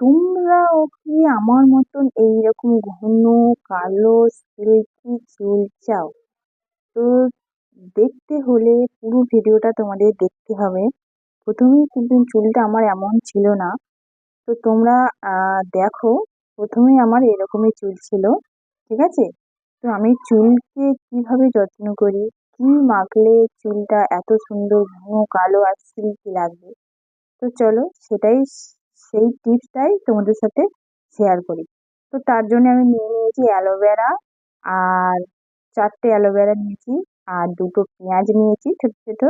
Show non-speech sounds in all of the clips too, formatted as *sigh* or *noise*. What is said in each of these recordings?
তোমরাও কি আমার মতন এইরকম ঘন, কালো সিল্কি চুল চাও। তো দেখতে হলে পুরো ভিডিওটা তোমাদের দেখতে হবে। প্রথমেই কিন্তু চুলটা আমার এমন ছিল না। তো তোমরা দেখো, প্রথমেই আমার এরকমই চুল ছিল, ঠিক আছে? তো আমি চুলকে কীভাবে যত্ন করি? কি মাখলে চুলটা এত সুন্দর ঘন, কালো আর সিল্কি লাগবে? তো চলো সেটাই সেই টিপসটাই তোমাদের সাথে শেয়ার করি। তো তার জন্য আমি নিয়ে নিয়েছি অ্যালোভেরা আর চারটে অ্যালোভেরা নিয়েছি আর দুটো পেঁয়াজ নিয়েছি ছোটো ছোটো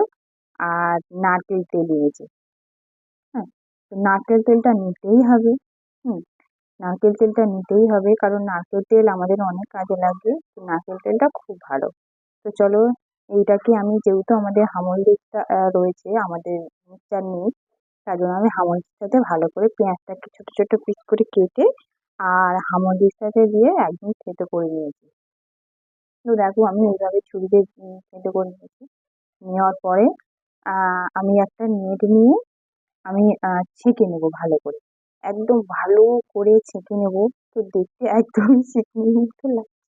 আর নারকেল তেল নিয়েছি। হ্যাঁ তো নারকেল তেলটা নিতেই হবে। হুম, নারকেল তেলটা নিতেই হবে কারণ নারকেল তেল আমাদের অনেক কাজে লাগবে তো নারকেল তেলটা খুব ভালো। তো চলো, এইটাকে আমি যেহেতু আমাদের হামল দিকটা রয়েছে, আমাদের মিক্সচার নেই তার জন্য আমি সাথে ভালো করে পেঁয়াজটাকে ছোটো ছোটো পিস করে কেটে আর সাথে দিয়ে একদম থেতো করে নিয়েছি। তো দেখো আমি এইভাবে ছুরি দিয়ে থেতো করে নিয়েছি। নেওয়ার পরে আমি একটা নেট নিয়ে আমি ছেঁকে নেব ভালো করে। একদম ভালো করে ছেঁকে নেব। তো দেখতে একদম *laughs* চিকনি মতো লাগছে।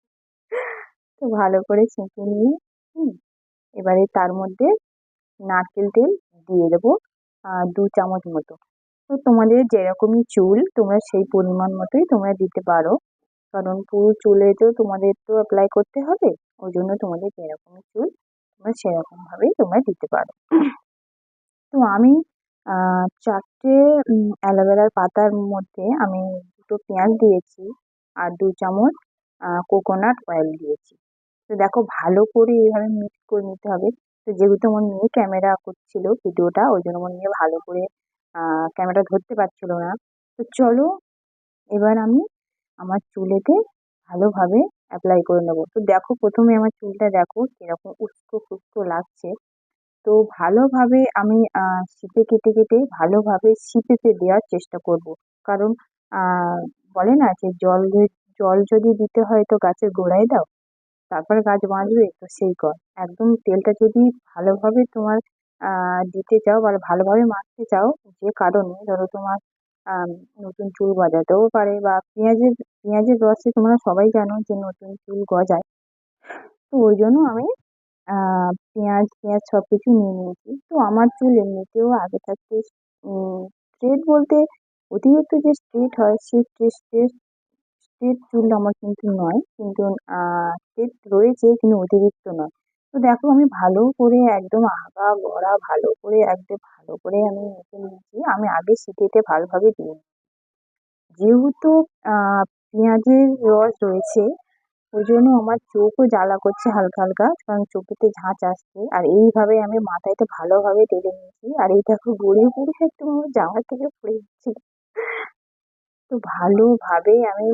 তো ভালো করে ছেঁকে নিয়ে এবারে তার মধ্যে নারকেল তেল দিয়ে দেবো। দু চামচ মতো। তো তোমাদের যেরকমই চুল, তোমরা সেই পরিমাণ মতোই তোমরা দিতে পারো। কারণ পুরো চুলে তো তোমাদের তো অ্যাপ্লাই করতে হবে, ওই জন্য তোমাদের যেরকমই চুল, তোমরা সেরকমভাবেই তোমরা দিতে পারো। তো আমি চারটে অ্যালোভেরার পাতার মধ্যে আমি দুটো পেঁয়াজ দিয়েছি আর দু চামচ কোকোনাট অয়েল দিয়েছি। তো দেখো ভালো করে এইভাবে মিক্স করে নিতে হবে। তো যেহেতু আমার মেয়ে ক্যামেরা করছিল ভিডিওটা, ওই জন্য আমার মেয়ে ভালো করে ক্যামেরা ধরতে পারছিল না। তো চলো, এবার আমি আমার চুলেতে ভালোভাবে অ্যাপ্লাই করে নেব। তো দেখো, প্রথমে আমার চুলটা দেখো কীরকম উস্কো ফুস্কো লাগছে। তো ভালোভাবে আমি শিপে কেটে কেটে ভালোভাবে শিপেতে দেওয়ার চেষ্টা করব। কারণ বলে না যে জল জল যদি দিতে হয় তো গাছের গোড়ায় দাও, তারপরে গাছ বাঁচবে তো সেই কর। একদম তেলটা যদি ভালোভাবে তোমার দিতে চাও বা ভালোভাবে মাখতে চাও যে কারণে, ধরো তোমার নতুন চুল গজাতেও পারে বা পেঁয়াজের পেঁয়াজের রসে তোমরা সবাই জানো যে নতুন চুল গজায়। তো ওই জন্য আমি পেঁয়াজ পেঁয়াজ সব কিছু নিয়ে নিয়েছি। তো আমার চুল এমনিতেও আগে থাকতে স্ট্রেট বলতে অতিরিক্ত যে স্ট্রেট হয় সেই স্ট্রেট স্ট্রেট চুল আমার কিন্তু নয়। কিন্তু স্ট্রেট রয়েছে কিন্তু অতিরিক্ত নয়। তো দেখো আমি ভালো করে একদম আগা গড়া ভালো করে একদম ভালো করে আমি মেখে নিয়েছি। আমি আগে সিটিতে ভালোভাবে দিয়ে যেহেতু পেঁয়াজের রস রয়েছে, ওই জন্য আমার চোখও জ্বালা করছে হালকা হালকা, কারণ চোখেতে ঝাঁচ আসছে। আর এইভাবে আমি মাথায়তে ভালোভাবে টেনে নিয়েছি। আর এই দেখো গড়িয়ে পড়ে একদম আমার জামা থেকে পড়ে যাচ্ছে। ভালোভাবে আমি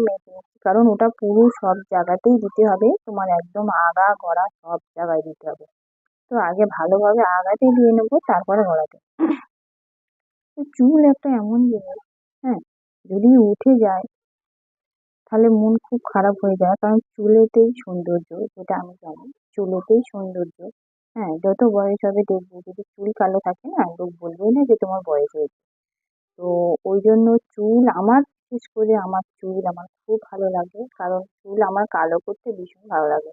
কারণ ওটা পুরো সব জায়গাতেই দিতে হবে। তোমার একদম আগা গড়া সব জায়গায় দিতে হবে। তো আগে ভালোভাবে আগাতে দিয়ে নেব, তারপরে গড়াতে। চুল একটা এমন জিনিস হ্যাঁ যদি উঠে যায়, তাহলে মন খুব খারাপ হয়ে যায়। কারণ চুলেতেই সৌন্দর্য, যেটা আমি জানি, চুলেতেই সৌন্দর্য। হ্যাঁ যত বয়স হবে দেখব, যদি চুল কালো থাকে না, লোক বলবেই না যে তোমার বয়স হয়েছে। তো ওই জন্য চুল আমার বিশেষ করে আমার চুল আমার খুব ভালো লাগে। কারণ চুল আমার কালো করতে ভীষণ ভালো লাগে।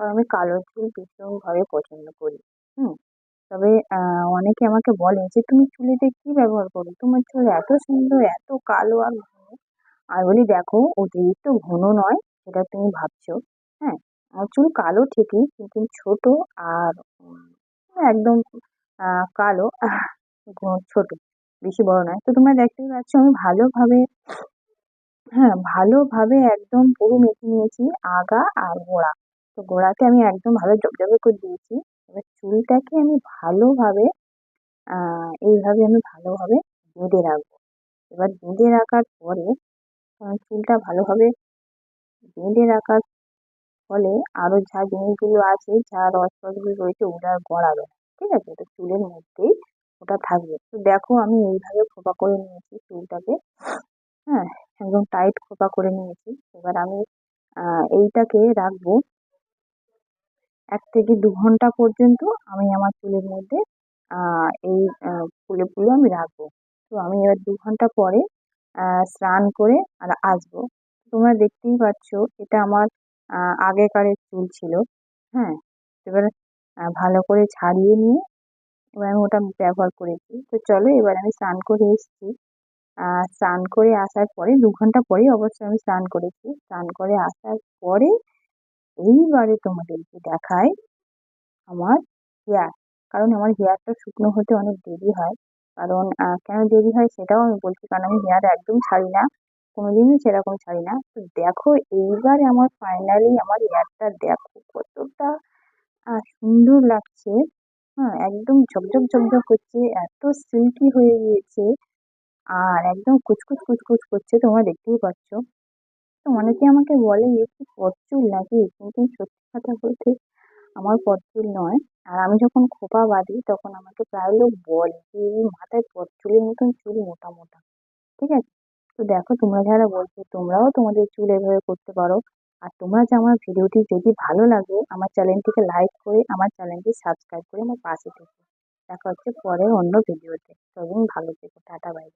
কারণ আমি কালো চুল ভীষণভাবে পছন্দ করি। হুম? তবে অনেকে আমাকে বলে যে, তুমি চুলেতে কী ব্যবহার করো? তোমার চুল এত সুন্দর, এত কালো আর ঘন। আমি বলি, দেখো, অতিরিক্ত ঘন নয় যেটা তুমি ভাবছ। হ্যাঁ আমার চুল কালো ঠিকই, কিন্তু ছোটো আর একদম কালো ছোটো। বেশি বড় নয়। তো তোমরা দেখতেই পাচ্ছ, আমি ভালোভাবে হ্যাঁ ভালোভাবে একদম পুরো মেখে নিয়েছি আগা আর গোড়া। তো গোড়াতে আমি একদম ভালো জবজবে করে দিয়েছি। এবার চুলটাকে আমি ভালোভাবে এইভাবে আমি ভালোভাবে বেঁধে রাখব। এবার বেঁধে রাখার পরে চুলটা ভালোভাবে বেঁধে রাখার ফলে আরও যা জিনিসগুলো আছে, যা রস ফসগুলো রয়েছে ওটা আর গড়াবে না। ঠিক আছে? তো চুলের মধ্যেই ওটা থাকবে। তো দেখো আমি এইভাবে খোপা করে নিয়েছি চুলটাকে। হ্যাঁ একদম টাইট খোপা করে নিয়েছি। এবার আমি এইটাকে রাখব এক থেকে দু ঘণ্টা পর্যন্ত আমি আমার চুলের মধ্যে এই ফুলে ফুলে আমি রাখব। তো আমি এবার দু ঘণ্টা পরে স্নান করে আর আসব। তোমরা দেখতেই পাচ্ছ এটা আমার আগেকারের চুল ছিল। হ্যাঁ এবার ভালো করে ছাড়িয়ে নিয়ে এবার আমি ওটা ব্যবহার করেছি। তো চলো এবার আমি স্নান করে এসেছি। স্নান করে আসার পরে, দু ঘণ্টা পরেই অবশ্যই আমি স্নান করেছি। স্নান করে আসার পরে এইবারে তোমাদেরকে দেখাই আমার হেয়ার কারণ আমার হেয়ারটা শুকনো হতে অনেক দেরি হয়। কারণ কেন দেরি হয় সেটাও আমি বলছি, কারণ আমি হেয়ার একদম ছাড়ি না। কোনোদিনই সেরকম ছাড়ি না। তো দেখো, এইবার আমার ফাইনালি আমার হেয়ারটা দেখো কতটা সুন্দর লাগছে। হ্যাঁ একদম ঝকঝক ঝকঝক করছে এত সিল্কি হয়ে গিয়েছে। আর একদম কুচকুচ কুচকুচ করছে তোমরা দেখতেই পাচ্ছ। তো অনেকে আমাকে বলে এ কি পরচুল নাকি কিন্তু সত্যি কথা বলতে? আমার পরচুল নয়। আর আমি যখন খোপা বাঁধি, তখন আমাকে প্রায় লোক বলে যে, এই মাথায় পরচুলের মতন চুল মোটা মোটা। ঠিক আছে? তো দেখো, তোমরা যারা বলছো, তোমরাও তোমাদের চুল এভাবে করতে পারো। আর তোমরা যে আমার ভিডিওটি যদি ভালো লাগে, আমার চ্যানেলটিকে লাইক করে, আমার চ্যানেলটি সাবস্ক্রাইব করে আমার পাশে থেকো। দেখা হচ্ছে পরে অন্য ভিডিওতে। ততদিন ভালো থেকো। Tata, bye.